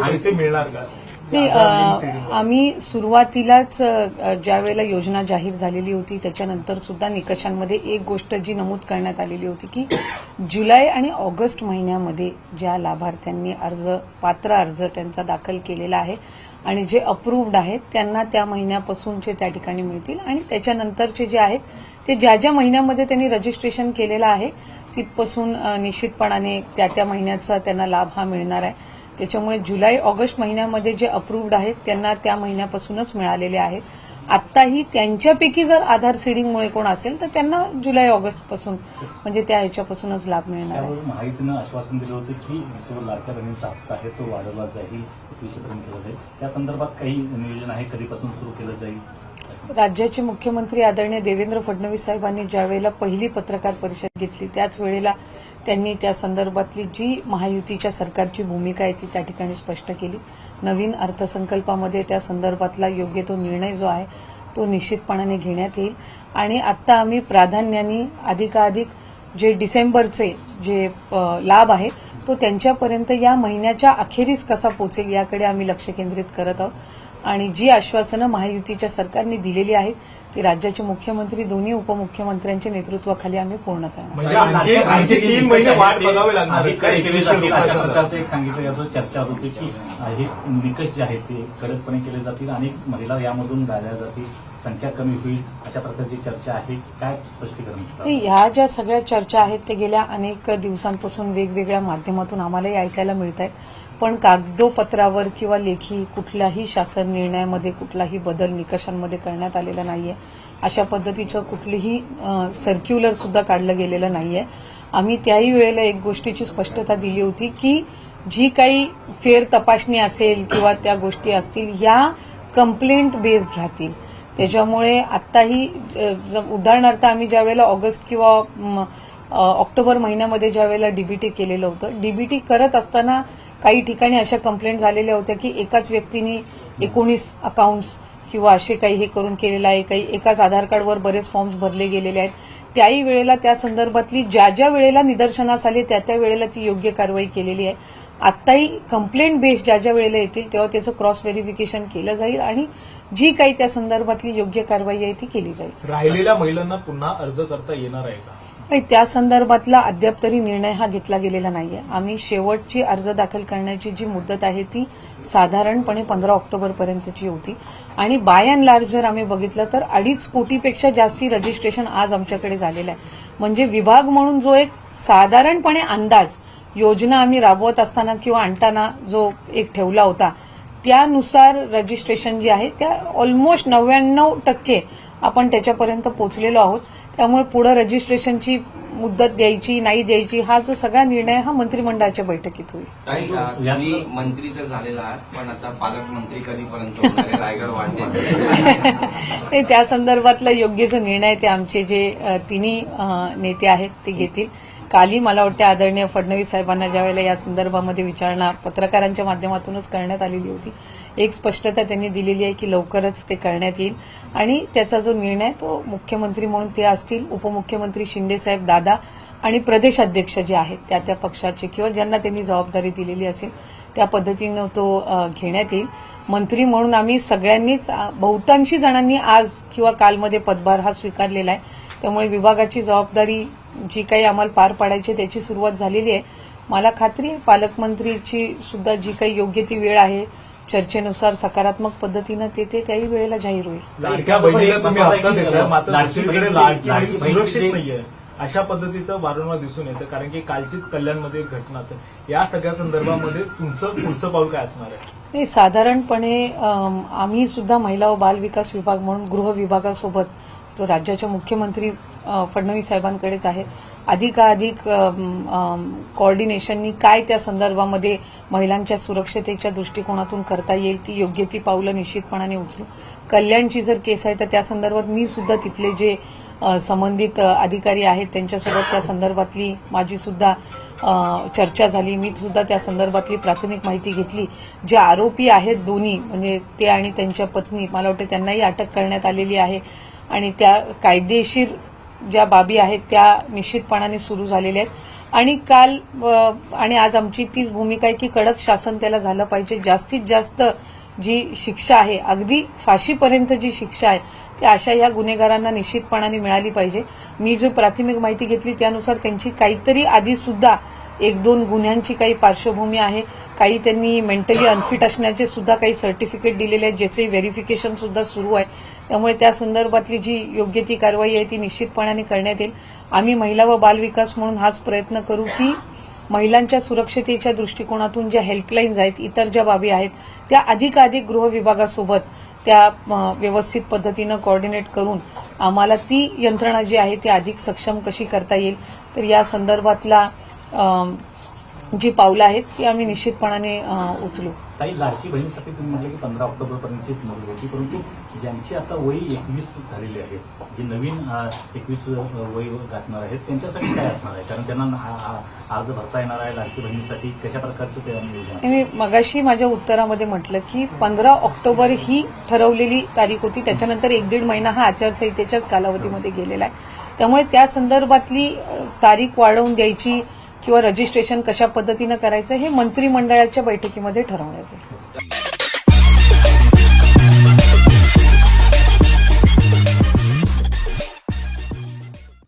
पैसे मिळणार का? नाही आम्ही सुरुवातीलाच ज्या वेळेला योजना जाहीर झालेली होती त्याच्यानंतर सुद्धा निकषांमध्ये एक गोष्ट जी नमूद करण्यात आलेली होती की जुलै आणि ऑगस्ट महिन्यामध्ये ज्या लाभार्थ्यांनी अर्ज पात्र अर्ज त्यांचा दाखल केलेला आहे आणि जे अप्रूव्ड आहेत त्यांना त्या महिन्यापासूनचे त्या ठिकाणी मिळतील आणि त्याच्यानंतरचे जे आहेत ते ज्या ज्या महिन्यामध्ये त्यांनी रजिस्ट्रेशन केलेलं आहे तिथपासून निश्चितपणाने त्या त्या महिन्याचा त्यांना लाभ हा मिळणार आहे. त्याच्यामुळे जुलै ऑगस्ट महिन्यामध्ये जे अप्रूव्ड आहेत त्यांना त्या महिन्यापासूनच मिळालेले आहेत. आत्ताही त्यांच्यापैकी जर आधार सीडिंगमुळे कोण असेल तर त्यांना जुलै ऑगस्टपासून म्हणजे त्या ह्याच्यापासूनच लाभ मिळणार आहे. माहितीनं आश्वासन दिलं होतं की जो लाडक्या बहिणीचा हप्ता आहे तो वाढवला जाईल एकवीसशेपर्यंत केला जाईल. त्या संदर्भात काही नियोजन आहे कधीपासून सुरू केलं जाईल? राज्याचे मुख्यमंत्री आदरणीय देवेंद्र फडणवीस साहेबांनी ज्यावेळेला पहिली पत्रकार परिषद घेतली त्याच वेळेला त्यांनी त्या संदर्भातली जी महायुतीच्या सरकारची भूमिका आहे ती त्या ठिकाणी स्पष्ट केली. नवीन अर्थसंकल्पामध्ये त्या संदर्भातला योग्य तो निर्णय जो आहे तो निश्चितपणाने घेण्यात येईल. आणि आता आम्ही प्राधान्याने अधिकाधिक जे डिसेंबरचे जे लाभ आहे तो त्यांच्यापर्यंत या महिन्याच्या अखेरीस कसा पोचेल याकडे आम्ही लक्ष केंद्रित करत आहोत. आणि जी आश्वासनं महायुतीच्या सरकारने दिलेली आहेत ती राज्याचे मुख्यमंत्री दोन्ही उपमुख्यमंत्र्यांच्या नेतृत्वाखाली आम्ही पूर्ण करणार. म्हणजे चर्चा होती की हे निकष जे आहेत ते कडकपणे केले जातील. आणि महिला यामधून गाळल्या जातील. संख्या कमी होईल. अशा प्रकारची चर्चा आहे. काय स्पष्टीकरण ह्या ज्या सगळ्या चर्चा आहेत ते गेल्या अनेक दिवसांपासून वेगवेगळ्या माध्यमातून आम्हालाही ऐकायला मिळत आहेत पण कागदोपत्रावर किंवा लेखी कुठल्याही शासन निर्णयामध्ये कुठलाही बदल निकषांमध्ये करण्यात आलेला नाहीये. अशा पद्धतीचं कुठलीही सर्क्युलर सुद्धा काढलं गेलेलं नाहीये. आम्ही त्याही वेळेला एक गोष्टीची स्पष्टता दिली होती की जी काही फेर तपासणी असेल किंवा त्या गोष्टी असतील या कंप्लेंट बेस्ड राहतील. त्याच्यामुळे आत्ताही उदाहरणार्थ आम्ही ज्या वेळेला ऑगस्ट किंवा ऑक्टोबर महिन्यामध्ये ज्या वेळेला डीबीटी केलेलं होतं डीबीटी करत असताना काही ठिकाणी अशा कंप्लेंट झालेल्या होत्या की एकाच व्यक्तीने एकोणीस अकाउंट्स किंवा असे काही हे करून केलेलं आहे काही एकाच आधार कार्डवर बरेच फॉर्म्स भरले गेलेले आहेत. त्याही वेळेला त्या संदर्भातली ज्या ज्या वेळेला निदर्शनास आली त्या त्या वेळेला ती योग्य कारवाई केलेली आहे. आत्ताही कंप्लेंट बेस ज्या ज्या वेळेला येतील तेव्हा त्याचं क्रॉस व्हेरिफिकेशन केलं जाईल आणि जी काही त्या संदर्भातली योग्य कारवाई आहे ती केली जाईल. राहिलेल्या महिलांना पुन्हा अर्ज करता येणार आहे का? नाही त्या संदर्भातला अद्याप तरी निर्णय हा घेतला गेलेला नाहीये. आम्ही शेवटची अर्ज दाखल करण्याची जी मुदत आहे ती साधारणपणे पंधरा ऑक्टोबर पर्यंतची होती. आणि बाय अँड लार्ज जर आम्ही बघितलं तर अडीच कोटीपेक्षा जास्ती रजिस्ट्रेशन आज आमच्याकडे झालेलं आहे. म्हणजे विभाग म्हणून जो एक साधारणपणे अंदाज योजना आम्ही राबवत असताना किंवा आणताना जो एक ठेवला होता त्यानुसार रजिस्ट्रेशन जी आहे त्या ऑलमोस्ट नव्याण्णव टक्के आपण त्याच्यापर्यंत पोचलेलो आहोत. त्यामुळे पुढे रजिस्ट्रेशनची मुदत द्यायची नाही द्यायची हा जो सगळा निर्णय हा मंत्रिमंडळाच्या बैठकीत होईल. मंत्री तर झालेला आहात पण आता पालकमंत्री कधीपर्यंत रायगड नाही त्या संदर्भातला योग्य जो निर्णय ते आमचे जे तिन्ही नेते आहेत ते घेतील. कालही मला वाटतं आदरणीय फडणवीस साहेबांना ज्यावेळेला या संदर्भामध्ये विचारणा पत्रकारांच्या माध्यमातूनच करण्यात आलेली होती एक स्पष्टता त्यांनी दिलेली आहे की लवकरच ते करण्यात येईल. आणि त्याचा जो निर्णय तो मुख्यमंत्री म्हणून ते असतील उपमुख्यमंत्री शिंदेसाहेब दादा आणि प्रदेशाध्यक्ष जे आहेत त्या त्या पक्षाचे किंवा ज्यांना त्यांनी जबाबदारी दिलेली असेल त्या पद्धतीनं तो घेण्यात येईल. मंत्री म्हणून आम्ही सगळ्यांनीच बहुतांशी जणांनी आज किंवा कालमध्ये पदभार हा स्वीकारलेला आहे. त्यामुळे विभागाची जबाबदारी जी काही आम्हाला पार पाडायची त्याची सुरुवात झालेली आहे. मला खात्री आहे पालकमंत्रीची सुद्धा जी काही योग्य ती वेळ आहे चर्चेनुसार सकारात्मक पद्धतीनं ते ते त्याही वेळेला जाहीर होईल. लाडक्या बहिणीला तुम्ही हप्ता देताय मात्र दुसरीकडे लाडकी बहीण सुरक्षित नाहीये. अशा पद्धतीचं वारंवार दिसून येतं कारण की कालचीच कल्याणमध्ये एक घटना असेल या सगळ्या संदर्भामध्ये तुमचं पुढचं पाऊल काय असणार आहे? नाही साधारणपणे आम्ही सुद्धा महिला व बाल विकास विभाग म्हणून गृह विभागासोबत जो राज्याच्या मुख्यमंत्री फडणवीस साहेबांकडेच आहे. अधिकाधिक कॉर्डिनेशननी काय त्या संदर्भामध्ये महिलांच्या सुरक्षतेच्या दृष्टिकोनातून करता येईल ती योग्य ती पावलं निश्चितपणाने उचलू. कल्याणची जर केस आहे तर त्या संदर्भात मी सुद्धा तिथले जे संबंधित अधिकारी आहेत त्यांच्यासोबत त्या संदर्भातली माझी सुद्धा चर्चा झाली. मी सुद्धा त्या संदर्भातली प्राथमिक माहिती घेतली. जे आरोपी आहेत दोन्ही म्हणजे ते आणि त्यांच्या पत्नी मला वाटतं त्यांनाही अटक करण्यात आलेली आहे. आणि त्या कायदेशीर ज्या बाबी आहेत त्या निश्चितपणाने सुरू झालेल्या आहेत. आणि काल आणि आज आमची तीच भूमिका आहे की कडक शासन त्याला झालं पाहिजे. जास्तीत जास्त जी शिक्षा आहे अगदी फाशीपर्यंत जी शिक्षा आहे ती अशा या गुन्हेगारांना निश्चितपणाने मिळाली पाहिजे. मी जो प्राथमिक माहिती घेतली त्यानुसार त्यांची काहीतरी आधी सुद्धा एक दोन गुन्ह्यांची काही पार्श्वभूमी आहे. काही त्यांनी मेंटली अनफिट असण्याचे सुद्धा काही सर्टिफिकेट दिलेले आहेत ज्याचे व्हेरिफिकेशन सुद्धा सुरू आहे. त्यामुळे त्या संदर्भातली जी योग्य ती कारवाई आहे ती निश्चितपणाने करण्यात येईल. आम्ही महिला व बालविकास म्हणून हाच प्रयत्न करू की महिलांच्या सुरक्षतेच्या दृष्टिकोनातून ज्या हेल्पलाईन्स आहेत इतर ज्या बाबी आहेत त्या अधिकाधिक गृह विभागासोबत त्या व्यवस्थित पद्धतीनं कोऑर्डिनेट करून आम्हाला ती यंत्रणा जी आहे ती अधिक सक्षम कशी करता येईल तर या संदर्भातला जी पावलं आहेत ती आम्ही निश्चितपणाने उचलू. काही लाडकी बहिणीसाठी तुम्ही म्हटलं की पंधरा ऑक्टोबर पर्यंतचीच मुदत होती परंतु ज्यांची आता वय एकवीस झालेली आहे जी नवीन एकवीस वय गाठणार आहेत त्यांच्यासाठी काय असणार आहे? कारण त्यांना अर्ज भरता येणार आहे लाडकी बहिणीसाठी. कशा प्रकारचं ते नियोजन? मी मगाशी माझ्या उत्तरामध्ये म्हटलं की पंधरा ऑक्टोबर ही ठरवलेली तारीख होती. त्याच्यानंतर एक दीड महिना हा आचारसंहितेच्याच कालावधीमध्ये गेलेला आहे. त्यामुळे त्या संदर्भातली तारीख वाढवून द्यायची किंवा रजिस्ट्रेशन कशा पद्धतीनं करायचं हे मंत्रिमंडळाच्या बैठकीमध्ये ठरवण्यात येतं